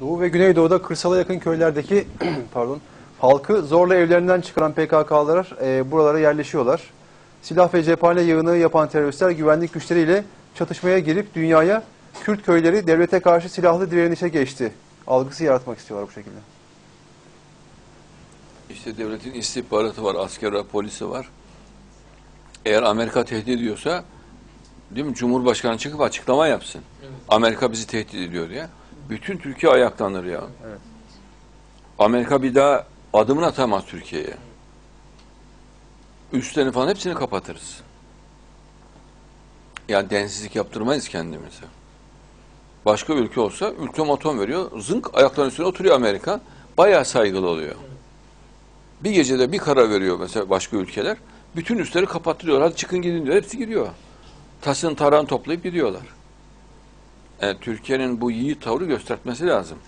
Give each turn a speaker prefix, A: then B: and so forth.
A: Doğu ve Güneydoğu'da kırsala yakın köylerdeki pardon halkı zorla evlerinden çıkaran PKK'lılar e, buralara yerleşiyorlar. Silah ve cephane yığını yapan teröristler güvenlik güçleriyle çatışmaya girip dünyaya Kürt köyleri devlete karşı silahlı direnişe geçti. Algısı yaratmak istiyorlar bu şekilde.
B: İşte devletin istihbaratı var, asker var, polisi var. Eğer Amerika tehdit ediyorsa, değil mi? Cumhurbaşkanı çıkıp açıklama yapsın. Amerika bizi tehdit ediyor diye. Bütün Türkiye ayaklanır ya.
A: Evet.
B: Amerika bir daha adımını atamaz Türkiye'ye. Üstlerini falan hepsini kapatırız. Yani densizlik yaptırmayız kendimize. Başka ülke olsa ultimatom veriyor. Zınk ayaklarının üstüne oturuyor Amerika. Bayağı saygılı oluyor. Bir gecede bir karar veriyor mesela başka ülkeler. Bütün üstleri kapattırıyor. Hadi çıkın gidin diyor. Hepsi gidiyor. Tasın tarağını toplayıp gidiyorlar. Yani Türkiye'nin bu yiğit tavrı göstermesi lazım.